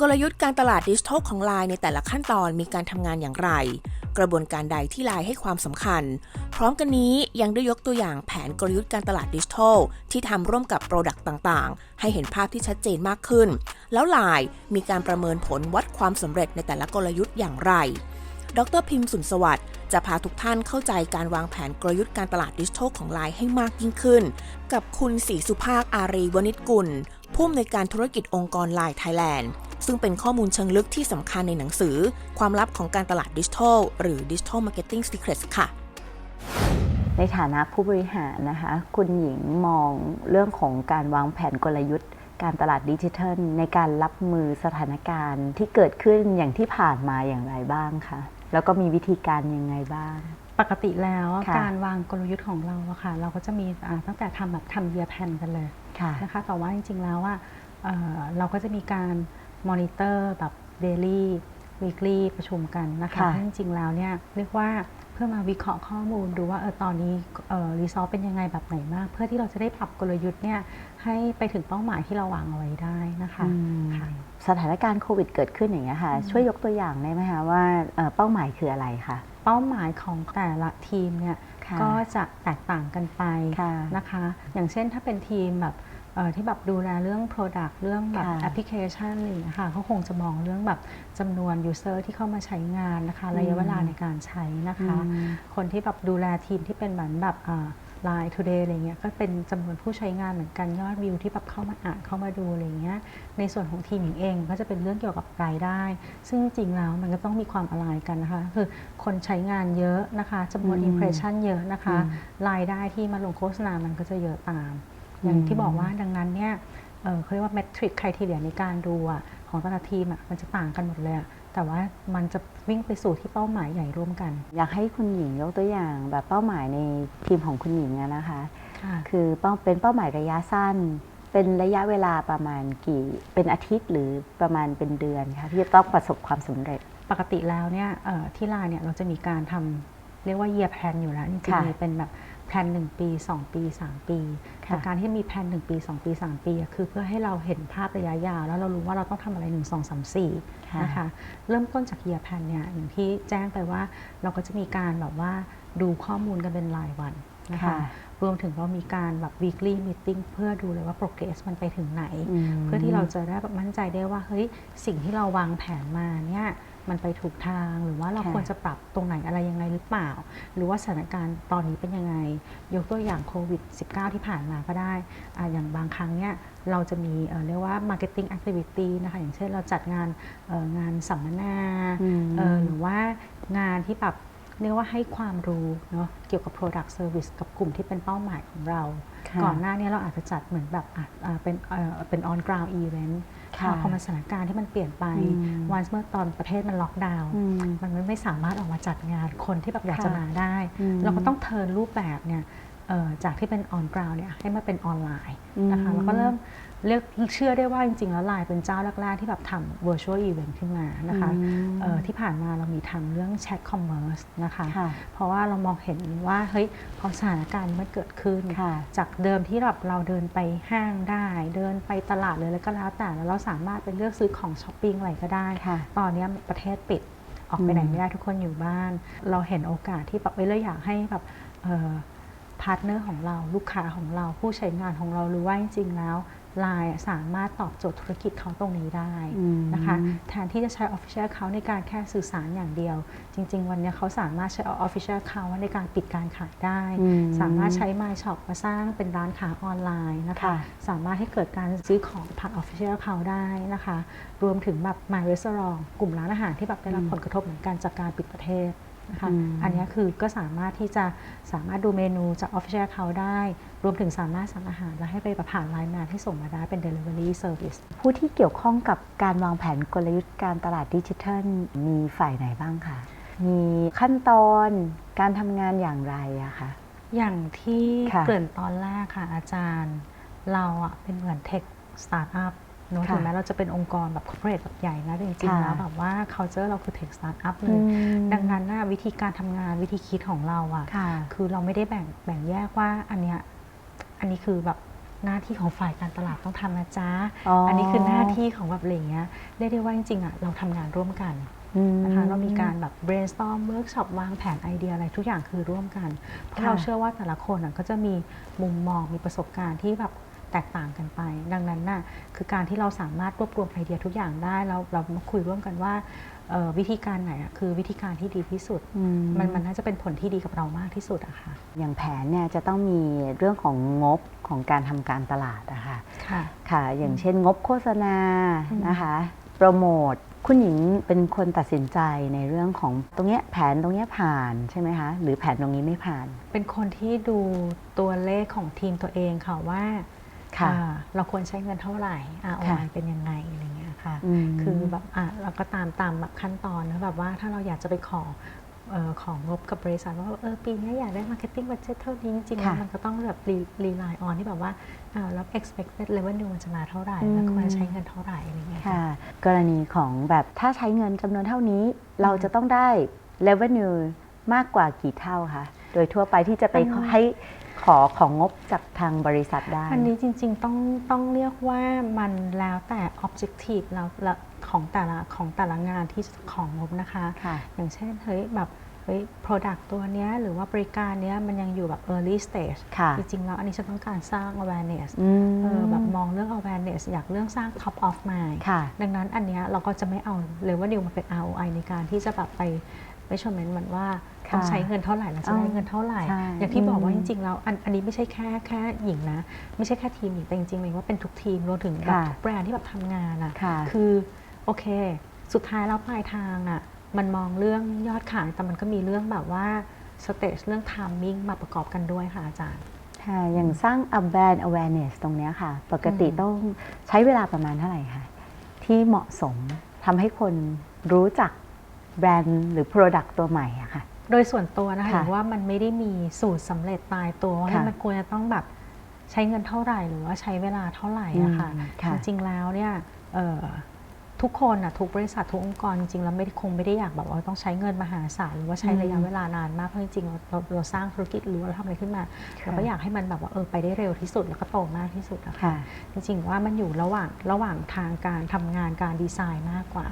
กลยุทธ์การตลาดดิจิทัลของ Line ในแต่ละขั้นตอนมีการทำงานอย่างไร กระบวนการใดที่ Line ให้ความสำคัญ พร้อมกันนี้ยังได้ยกตัวอย่างแผนกลยุทธ์การตลาดดิจิทัลที่ทำร่วมกับโปรดักต์ต่างๆ ให้เห็นภาพที่ชัดเจนมากขึ้น แล้ว Line มีการประเมินผลวัดความสำเร็จในแต่ละกลยุทธ์อย่างไร ดรพิมพ์สุนสวัสดิ์จะพาทุกท่านเข้าใจการวางแผนกลยุทธ์การตลาดดิจิทัลของ Line ให้มากยิ่งขึ้น กับคุณศรีสุภาคอารีวณิชกุลผู้อำนวยการธุรกิจองค์กร Line Thailand ซึ่งเป็นข้อมูลเชิงลึกที่สำคัญในหนังสือ ความลับของการตลาดดิจิทัล หรือ Digital Marketing Secrets ค่ะในฐานะผู้บริหารนะคะ คุณหญิงมองเรื่องของการวางแผนกลยุทธ์ การตลาดดิจิทัล ในการรับมือสถานการณ์ที่เกิดขึ้นอย่างที่ผ่านมาอย่างไรบ้างคะแล้วก็มีวิธีการยังไงบ้าง ปกติแล้วค่ะการวางกลยุทธ์ของเราอะค่ะ เราก็จะมีอ่าตั้งแต่ทำแบบทำเยียแพนกันเลยค่ะนะคะแต่ว่าจริงๆแล้วว่าเอ่อเราก็จะมีการ มอนิเตอร์แบบเดลี่วีคลี่ประชุมกันนะคะค่ะซึ่งจริงๆแล้วเนี่ยเรียกว่าเพื่อมาวิเคราะห์ข้อมูลดูว่าเออตอนนี้รีซอสเป็นยังไงแบบไหนมาก เพื่อที่เราจะได้ปรับกลยุทธ์เนี่ยให้ไปถึงเป้าหมายที่เราวางเอาไว้ได้นะคะอืมค่ะสถานการณ์โควิดเกิดขึ้นอย่างเงี้ยค่ะ ช่วยยกตัวอย่างได้ไหมคะว่าเอ่อเป้าหมายคืออะไรคะเป้าหมายของแต่ละทีมเนี่ยค่ะก็จะแตกต่างกันไปค่ะนะคะ อย่างเช่นถ้าเป็นทีมแบบเอ่อ ที่แบบดูแลเรื่อง Product เรื่องแบบค่ะแอปพลิเคชันอะไรอย่างเงี้ยค่ะเขาคงจะมองเรื่องแบบจำนวน User ที่เข้ามาใช้งานนะคะอืมระยะเวลาในการใช้นะคะ อืม คนที่แบบดูแลทีมที่เป็นเหมือนแบบไลน์ today อะไรเงี้ยก็เป็นจำนวนผู้ใช้งานเหมือนกันยอดวิวที่แบบเข้ามาอ่านเข้ามาดูอะไรเงี้ยในส่วนของทีมหญิงเองก็จะเป็นเรื่องเกี่ยวกับรายได้ ซึ่งจริงๆแล้วมันก็ต้องมีความอลายกันนะคะ คือคนใช้งานเยอะนะคะจำนวนอืม impression เยอะนะคะ อืม รายได้ที่มาลงโฆษณามันก็จะเยอะตาม อย่างที่บอกว่าดังนั้นเนี่ยเอ่อเขาเรียกว่า metric criteria ในการดูอะของแต่ละทีมอะมันจะต่างกันหมดเลยอะแต่ว่ามันจะวิ่งไปสู่ที่เป้าหมายใหญ่ร่วมกัน อยากให้คุณหญิงยกตัวอย่างแบบเป้าหมายในทีมของคุณหญิงอะนะคะค่ะคือเป้าเป็นเป้าหมายระยะสั้น เป็นระยะเวลาประมาณกี่ เป็นอาทิตย์หรือประมาณเป็นเดือนคะที่จะต้องประสบความสำเร็จ ปกติแล้วเนี่ยเอ่อที่ไลน์เนี่ยเราจะมีการทำเรียกว่า year plan อยู่แล้วจริงค่ะๆมีเป็นแบบ แพลน1ปี 2 ปี 3 ปีค่ะแต่การที่มีแพลน1ปี 2 ปี 3 ปีอะคือเพื่อให้เราเห็นภาพระยะยาว แล้วเรารู้ว่าเราต้องทำอะไร 1 2 3 4นะคะเริ่มต้นจาก year plan เนี่ยอย่างที่แจ้งไปว่าเราก็จะมีการแบบว่าดูข้อมูลกันเป็นรายวันนะคะค่ะรวมถึงเรามีการแบบ weekly meeting เพื่อดูเลยว่า progress มันไปถึงไหนอืมเพื่อที่เราจะได้แบบมั่นใจได้ว่าเฮ้ยสิ่งที่เราวางแผนมาเนี่ย มันไปถูกทาง หรือว่าเราค่ะควรจะปรับตรงไหนอะไรยังไงหรือเปล่า หรือว่าสถานการณ์ตอนนี้เป็นยังไง ยกตัวอย่างโควิด -19 ที่ผ่านมาก็ได้อ่าอย่างบางครั้งเนี่ยเราจะมีเอ่อเรียกว่า marketing activity นะคะอย่างเช่นเราจัดงานเอ่องานสัมมนาอืมเอ่อหรือว่างานที่แบบ เรียกว่าให้ความรู้เนาะเกี่ยวกับ product service กับกลุ่มที่เป็นเป้าหมายของเราค่ะก่อนหน้านี้เราอาจจะจัดเหมือนแบบอะอ่าเป็นเอ่อเป็น on ground event ค่ะพอมาสถานการณ์ที่มันเปลี่ยนไปอืมวันเมื่อตอนประเทศมันล็อกดาวน์อืมมันไม่สามารถออกมาจัดงานคนที่แบบอยากค่ะจะมาได้อืมเราก็ต้องเทิร์นรูปแบบเนี่ยเอ่อ จากที่เป็น on ground เนี่ยให้มาเป็นออนไลน์นะคะอืมแล้วก็เริ่มเรียกเชื่อได้ว่าจริง ๆ แล้วไลน์เป็นเจ้าแรก ๆ ที่แบบทำ virtual event ขึ้นมานะคะอืมเอ่อที่ผ่านมาเรามีทำเรื่อง chat commerce นะคะค่ะเพราะว่าเรามองเห็นว่าเฮ้ยพอสถานการณ์นี้มันเกิดขึ้นค่ะจากเดิมที่เราเราเดินไปห้างได้ เดินไปตลาดเลยแล้วก็แล้วแต่แล้วเราสามารถไปเลือกซื้อของช้อปปิ้งอะไรก็ได้ค่ะตอนนี้ประเทศปิดออกไปไหนอืมไม่ได้ทุกคนอยู่บ้าน เราเห็นโอกาสที่แบบเอ้ยเราอยากให้แบบ พาร์ทเนอร์ของเราลูกค้าของเราผู้ใช้งานของเรารู้ว่าจริงๆแล้วไลน์สามารถตอบโจทย์ธุรกิจเขาตรงนี้ได้อืมนะคะแทนที่จะใช้ Official Account ในการแค่สื่อสารอย่างเดียว จริง ๆ วันนี้เขาสามารถใช้ Official Account ในการปิดการขายได้อืมสามารถใช้ My Shop มาสร้างเป็นร้านค้าออนไลน์นะคะค่ะสามารถให้เกิดการซื้อของผ่าน Official Account ได้นะคะ รวมถึงแบบ My Restaurant กลุ่มร้านอาหารที่แบบได้รับผลกระทบเหมือนกันจากการปิดประเทศ นะคะอืมอันนี้คือก็สามารถที่จะสามารถดูเมนูจาก Official Account ได้ รวมถึงสามารถสั่งอาหาร แล้วให้ไปแบบผ่านไลน์แมนที่ส่งมาได้เป็น Delivery Service ผู้ที่เกี่ยวข้องกับการวางแผนกลยุทธ์การตลาดดิจิทัล มีฝ่ายไหนบ้างคะมีขั้นตอนการทำงานอย่างไรอะคะอย่างที่ค่ะเกริ่นตอนแรกค่ะอาจารย์ เราอะเป็นเหมือนเทคสตาร์ทอัพ เนอะค่ะถึงแม้เราจะเป็นองค์กรแบบคอร์เปอเรทแบบใหญ่นะแต่จริงๆค่ะแล้วแบบว่า culture เราคือเทคสตาร์ทอัพเลอืยมดังนั้นน่ะวิธีการทำงานวิธีคิดของเราอะค่ะ คือเราไม่ได้แบ่งแบ่งแยกว่าอันเนี้ยอันนี้คือแบบหน้าที่ของฝ่ายการตลาดต้องทำนะจ๊ะอ๋ออันนี้คือหน้าที่ของแบบอะไรอย่างเงี้ยเรียกได้ว่าจริงๆอะเราทำงานร่วมกันอืมนะคะเรามีการแบบ brainstorm workshop วางแผนไอเดียอะไรทุกอย่างคือร่วมกัน เพราะค่ะเราเชื่อว่าแต่ละคนอะก็จะมีมุมมองมีประสบการณ์ที่แบบ แตกต่างกันไป ดังนั้นน่ะคือการที่เราสามารถรวบรวมไอเดียทุกอย่างได้แล้วเรามาคุยร่วมกันว่าเอ่อวิธีการไหนอะคือวิธีการที่ดีที่สุดอืมันมันน่าจะเป็นผลที่ดีกับเรามากที่สุดอะค่ะอย่างแผนเนี่ยจะต้องมีเรื่องของงบของการทำการตลาดอะค่ะค่ะค่ะ อย่างเช่นงบโฆษณาอืมนะคะโปรโมทคุณหญิงเป็นคนตัดสินใจในเรื่องของตรงเนี้ยแผนตรงเนี้ยผ่านใช่ไหมคะหรือแผนตรงนี้ไม่ผ่าน เป็นคนที่ดูตัวเลขของทีมตัวเองค่ะว่า ค่ะอ่าเราควรใช้เงินเท่าไหร่ค่ะ ROI เป็นยังไงอะไรเงี้ยค่ะมคือแบบอะเราก็ตามตามแบบขั้นตอนนะแบบว่าถ้าเราอยากจะไปขอเอ่อของงบกับบริษัทว่าเออปีนี้อยากได้ marketing budget เท่านี้จริงๆแล้วค่ะมันก็ต้องแบบรีไลน์ออนที่แบบว่าอ่าแล้ว expected revenue มันจะมาเท่าไหร่อืมแล้วควรจะใช้เงินเท่าไหร่อะไรเงี้ยค่ะค่ะ กรณีของแบบถ้าใช้เงินจำนวนเท่านี้ เราจะต้องได้ revenue มากกว่ากี่เท่าคะโดยทั่วไปที่จะไปอันนี้ให้ ขอของงบจากทางบริษัทได้ อันนี้จริงๆต้องต้องเรียกว่ามันแล้วแต่ objective แล้วและของแต่ละของแต่ละงานที่ของงบนะคะ ค่ะ อย่างเช่นเฮ้ยแบบเฮ้ย product ตัวเนี้ยหรือว่าบริการเนี้ยมันยังอยู่แบบ early stage ค่ะจริงๆแล้วอันนี้ฉันต้องการสร้าง awareness อืมเออแบบมองเรื่อง awareness อยากเรื่องสร้าง top of mind ค่ะ ดังนั้นอันเนี้ยเราก็จะไม่เอา revenue มาเป็น ROI ในการที่จะแบบไป measurement มันว่าค่ะ ต้องใช้เงินเท่าไหร่แล้วจะได้เงินเท่าไหร่ใช่อย่างที่บอกว่าอืจมริงๆแล้วอันอันนี้ไม่ใช่แค่แค่หญิงนะ ไม่ใช่แค่ทีมหญิงแต่จริงๆเลยว่าเป็นทุกทีมรวมถึงแบบค่ะทุกแบรนด์ที่แบบทำงานอะค่ะคือโอเค สุดท้ายแล้วปลายทางอะมันมองเรื่องยอดขายแต่มันก็มีเรื่องแบบว่าสเตจเรื่อง timing มาประกอบกันด้วยค่ะอาจารย์ค่ะอย่างสร้าง a brand awareness ตรงเนี้ยค่ะ ปกติอืมต้องใช้เวลาประมาณเท่าไหร่คะที่เหมาะสมทำให้คนรู้จักแบรนด์หรือ Product ตัวใหม่อะค่ะ โดยส่วนตัวนะคะค่ะเห็นว่ามันไม่ได้มีสูตรสำเร็จตายตัวว่าค่ะมันควรจะต้องแบบใช้เงินเท่าไหร่หรือว่าใช้เวลาเท่าไหร่อะค่ะอืมค่ะ จริงๆแล้วเนี่ยเอ่อ ทุกคนอะทุกบริษัททุกองค์กรจริงๆแล้วไม่ได้คงไม่ได้อยากแบบว่าต้องใช้เงินมหาศาลหรือว่าใช้ระยะเวลานานมากเพราะจริงๆเราเราเราสร้างธุรกิจหรือว่าเราทำอะไรขึ้นมาเราก็อยากให้มันแบบว่าเออไปได้เร็วที่สุดแล้วก็โตมากที่สุดอะค่ะ ค่ะ จริงๆว่ามันอยู่ระหว่างระหว่างทางการทำงานการดีไซน์มากกว่า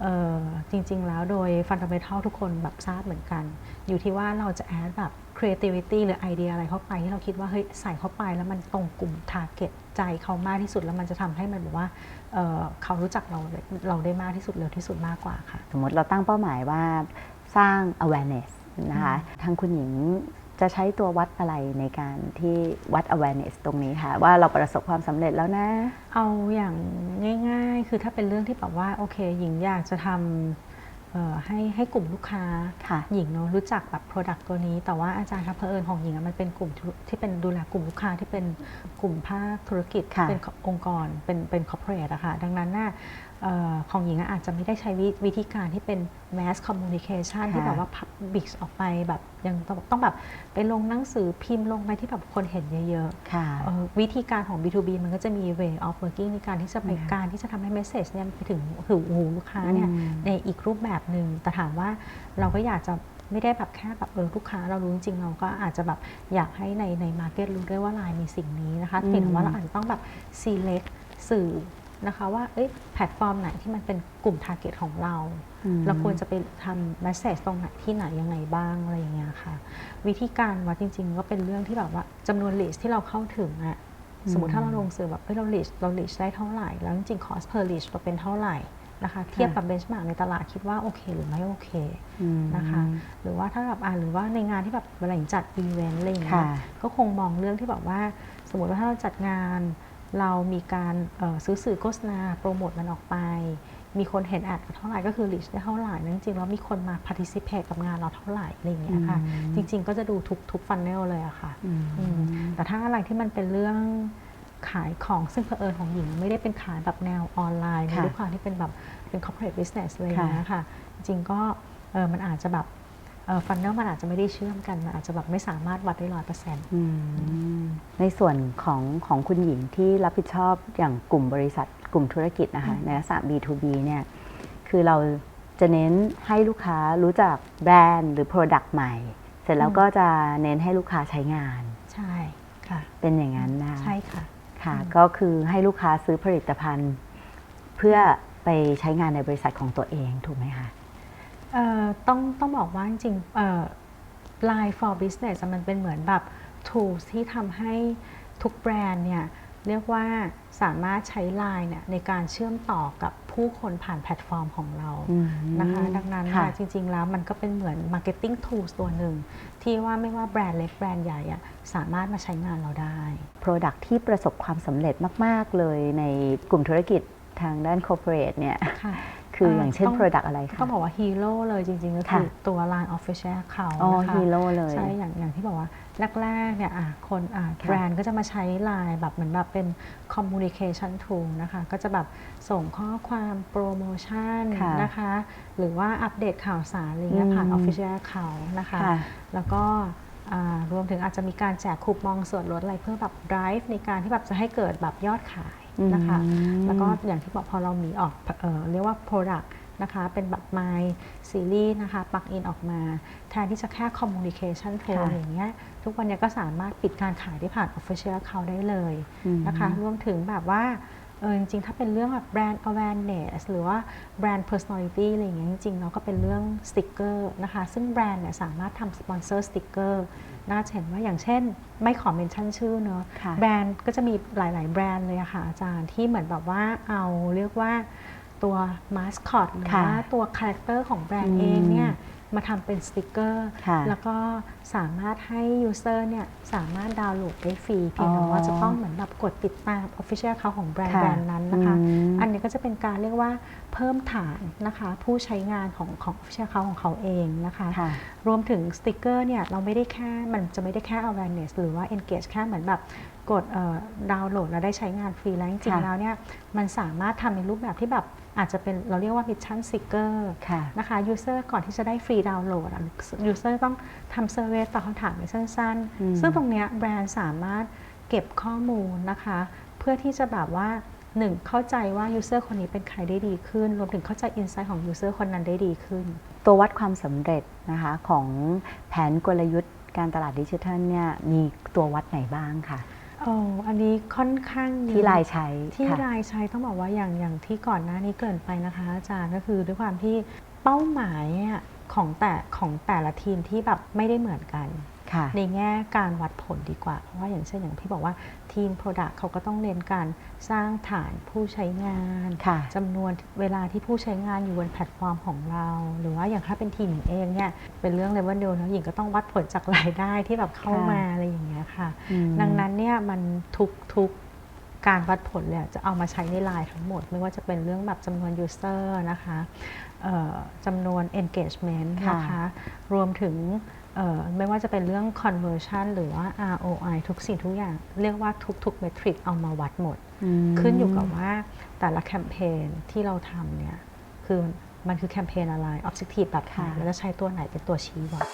เอ่อจริงๆ แล้วโดยฟันดัมเบทัลทุกคนแบบทราบเหมือนกัน อยู่ที่ว่าเราจะแอดแบบ creativity หรือไอเดียอะไรเข้าไป ที่เราคิดว่าเฮ้ยใส่เข้าไปแล้วมันตรงกลุ่ม target ใจเขามากที่สุดแล้วมันจะทำให้มันแบบว่า เอ่อเขารู้จักเราเราได้มากที่สุดเร็วที่สุดมากกว่าค่ะ สมมติเราตั้งเป้าหมายว่าสร้าง awareness นะคะทางคุณหญิงจะใช้ตัววัดอะไรในการที่วัด awareness ตรงนี้ค่ะ ว่าเราประสบความสำเร็จแล้วนะ เอาอย่างง่าย ๆ คือถ้าเป็นเรื่องที่แบบว่าโอเค หญิงอยากจะทำเอ่อ ให้ให้กลุ่มลูกค้าค่ะหญิงเนาะรู้จักแบบ Product ตัวนี้ แต่ว่าอาจารย์ครับเพอเอิญของหญิงอะมันเป็นกลุ่มธุรที่เป็นดูแลกลุ่มลูกค้าที่เป็นกลุ่มภาคธุรกิจค่ะเป็นองค์กรเป็นเป็น corporate อะค่ะดังนั้นน่ะเอ่อของหญิงอะอาจจะไม่ได้ใช้วิวิธีการที่เป็น mass communication ที่แบบว่า publish ออกไปแบบยังต้องต้องแบบไปลงหนังสือพิมพ์ลงไปที่แบบคนเห็นเยอะๆค่ะเอ่อวิธีการของ B2B มันก็จะมี way of working ในการที่จะไปค่ะการที่จะทำให้ message เนี่ยไปถึงหูหูลูกค้าเนี่ยอืมในอีกรูปแบบหนึ่งแต่ถามว่าเราก็อยากจะไม่ได้แบบแค่แบบเออลูกค้าเรารู้จริงๆเราก็อาจจะแบบอยากให้ในใน market รู้ด้วยว่าไลน์มีสิ่งนี้นะคะอืมเพียงแต่ว่าเราอาจจะต้องแบบ select สื่อ นะคะว่าเอ้ยแพลตฟอร์มไหนที่มันเป็นกลุ่ม target ของเราอืมเราควรจะไปทำ message ตรงไหนที่ไหนยังไงบ้างอะไรอย่างเงี้ยค่ะ วิธีการวัดจริง ๆ ก็เป็นเรื่องที่แบบว่าจำนวน lead ที่เราเข้าถึงอะสมมติถ้าเราลงสื่อแบบเอ้ยเรา lead เรา lead ได้เท่าไหร่ แล้วจริงๆ cost per lead เราเป็นเท่าไหร่นะคะเทียบกับ benchmark ในตลาดคิดว่าโอเคหรือไม่โอเคอืมนะคะหรือว่าถ้าแบบอ่าหรือว่าในงานที่แบบเวลาหญิงจัดอีเวนต์อะไรอย่างเงี้ยค่ะก็คงมองเรื่องที่แบบว่า สมมติว่าถ้าเราจัดงาน เรามีการเอ่อซื้อสื่อโฆษณาโปรโมทมันออกไป มีคนเห็นแอดเท่าไหร่ก็คือ reach ได้เท่าไหร่แล้วจริงๆแล้วมีคนมา participate กับงานเราเท่าไหร่อะไรอย่างเงี้ยค่ะอืมจริง ๆ ก็จะดูทุกทุกฟันเนลเลยอะค่ะอืมอืมแต่ถ้าอะไรที่มันเป็นเรื่องขายของซึ่งเผอิญของหญิงไม่ได้เป็นขายแบบแนวออนไลน์ค่ะด้วยความที่เป็นแบบเป็น corporate business อะไรอย่างเงี้ยค่ะจริงๆก็เออมันอาจจะแบบ ฟันเนลมันอาจจะไม่ได้เชื่อมกันมันอาจจะแบบไม่สามารถวัดได้ร้อยเปอร์เซ็นต์อืมในส่วนของของคุณหญิงที่รับผิดชอบอย่างกลุ่มบริษัทกลุ่มธุรกิจนะคะในลักษณะ B2B เนี่ยคือเราจะเน้นให้ลูกค้ารู้จักแบรนด์หรือ Product ใหม่ เสร็จแล้วอืมก็จะเน้นให้ลูกค้าใช้งาน ใช่ค่ะ เป็นอย่างนั้นนะคะใช่ค่ะค่ะ ก็คือให้ลูกค้าซื้อผลิตภัณฑ์ เพื่อไปใช้งานในบริษัทของตัวเองถูกไหมคะเอ่อ ต้องต้องบอกว่าจริงๆเอ่อ Line for Business อะมันเป็นเหมือนแบบ tools ที่ทำให้ทุกแบรนด์เนี่ยเรียกว่าสามารถใช้ Line เนี่ยในการเชื่อมต่อกับผู้คนผ่านแพลตฟอร์มของเราอืมนะคะดังนั้นค่ะเนี่ยจริง ๆ แล้วมันก็เป็นเหมือน Marketing Tools ตัวหนึ่ง ที่ว่าไม่ว่าแบรนด์เล็กแบรนด์ใหญ่อะสามารถมาใช้งานเราได้ Product ที่ประสบความสำเร็จมาก ๆ เลยในกลุ่มธุรกิจทางด้าน corporate เนี่ย ค่ะคือเอ่ออย่างเช่นต้อง Product อะไรคะต้องบอกว่าฮีโร่เลยจริงๆก็คือค่ะตัว Line Official เขาอ๋อนะคะฮีโร่เลย ใช่อย่างอย่างที่บอกว่าแรกๆเนี่ยอะคนอะค่ะแบรนด์ก็จะมาใช้ Line แบบเหมือนแบบเป็น communication tool นะคะก็จะแบบส่งข้อความโปรโมชั่นค่ะนะคะ หรือว่าอัปเดตข่าวสารอะไรเงี้ยผ่าน อืม Official เขานะคะ ค่ะ แล้วก็อ่ารวมถึงอาจจะมีการแจกคูปองส่วนลดอะไรเพื่อแบบ drive ในการที่แบบจะให้เกิดแบบยอดขาย นะคะอืมแล้วก็อย่างที่บอกพอเรามีออกเออเรียกว่า product นะคะเป็นแบบ My Series นะคะ plug in ออกมา แทนที่จะแค่ communication tool ค่ะอย่างเงี้ยทุกวันเนี้ยก็สามารถปิดการขายได้ผ่าน official account ได้เลยอืมนะคะรวมถึงแบบว่า เออจริงๆ ถ้าเป็นเรื่องแบบ brand awareness หรือว่า brand personality อะไรอย่างเงี้ยจริงๆเราก็เป็นเรื่องสติกเกอร์นะคะ ซึ่งแบรนด์เนี่ยสามารถทำสปอนเซอร์สติกเกอร์น่าจะเห็นว่าอย่างเช่น ไม่ขอเมนชั่นชื่อเนอะค่ะแบรนด์ก็จะมีหลายๆ แบรนด์เลยอะค่ะอาจารย์ที่เหมือนแบบว่าเอาเรียกว่าตัวมาสคอตหรือค่ะว่าตัวคาแรคเตอร์ของแบรนอืด์มเองเนี่ย มาทำเป็นสติกเกอร์ ค่ะแล้วก็สามารถให้ยูเซอร์เนี่ยสามารถดาวน์โหลดได้ฟรีเพียงแต่อ๋อว่าจะต้องเหมือนแบบกดติดตาม Official เขาของแบรนด์ค่ะแบรนด์นั้นนะคะ อืมอันนี้ก็จะเป็นการเรียกว่าเพิ่มฐานนะคะผู้ใช้งานของของ Official เขาของเขาเองนะคะ ค่ะ รวมถึงสติกเกอร์เนี่ยเราไม่ได้แค่มันจะไม่ได้แค่ awareness หรือว่า engage แค่เหมือนแบบกดดาวน์โหลดแล้วได้ใช้งานฟรีแล้วจริงค่ะๆแล้วเนี่ยมันสามารถทำในรูปแบบที่แบบ อาจจะเป็นเราเรียกว่า mission seeker ค่ะนะคะ user ก่อนที่จะได้ฟรีดาวน์โหลดอะ user ต้องทำเซอร์เวยตอบคำถามไปสั้นอืมๆซึ่งตรงเนี้ยแบรนด์สามารถเก็บข้อมูลนะคะ เพื่อที่จะแบบว่าหนึ่งเข้าใจว่า user คนนี้เป็นใครได้ดีขึ้น รวมถึงเข้าใจ insight ของ user คนนั้นได้ดีขึ้น ตัววัดความสำเร็จนะคะของแผนกลยุทธ์การตลาดดิจิทัลเนี่ยมีตัววัดไหนบ้างคะ โอ้อันนี้ค่อนข้างเยอะที่รายใช้ที่ค่ะ รายใช้ต้องบอกว่าอย่างอย่างที่ก่อนหน้านี้เกรินไปนะคะ อาจารย์ก็คือด้วยความที่เป้าหมายอะของแต่ของแต่ละทีมที่แบบไม่ได้เหมือนกันค่ะ ในแง่การวัดผลดีกว่า เพราะว่าอย่างเช่นอย่างที่บอกว่าทีม Product เขาก็ต้องเน้นการสร้างฐานผู้ใช้งานค่ะจำนวนเวลาที่ผู้ใช้งานอยู่บนแพลตฟอร์มของเรา หรือว่าอย่างถ้าเป็นทีมหญิงเองเนี่ยเป็นเรื่องเลเวลเดียวนะหญิงก็ต้องวัดผลจากรายได้ที่แบบเข้าค่ะมาอะไรอย่างเงี้ยค่ะอืมดังนั้นเนี่ยมันทุกทุกการวัดผลเลยจะเอามาใช้ในไลน์ทั้งหมด ไม่ว่าจะเป็นเรื่องแบบจำนวน user นะคะเอ่อจำนวน engagement ค่ะนะคะ รวมถึงเอ่อ ไม่ว่าจะเป็นเรื่อง conversion หรือว่า ROI ทุกสิ่งทุกอย่าง เรียกว่าทุกๆ metric เอามาวัดหมดมขึ้นอยู่กับว่าแต่ละแคมเปญที่เราทำเนี่ย คือมันคือแคมเปญอะไร objective แบบไหนค่ะแล้วจะใช้ตัวไหนเป็นตัวชี้วัด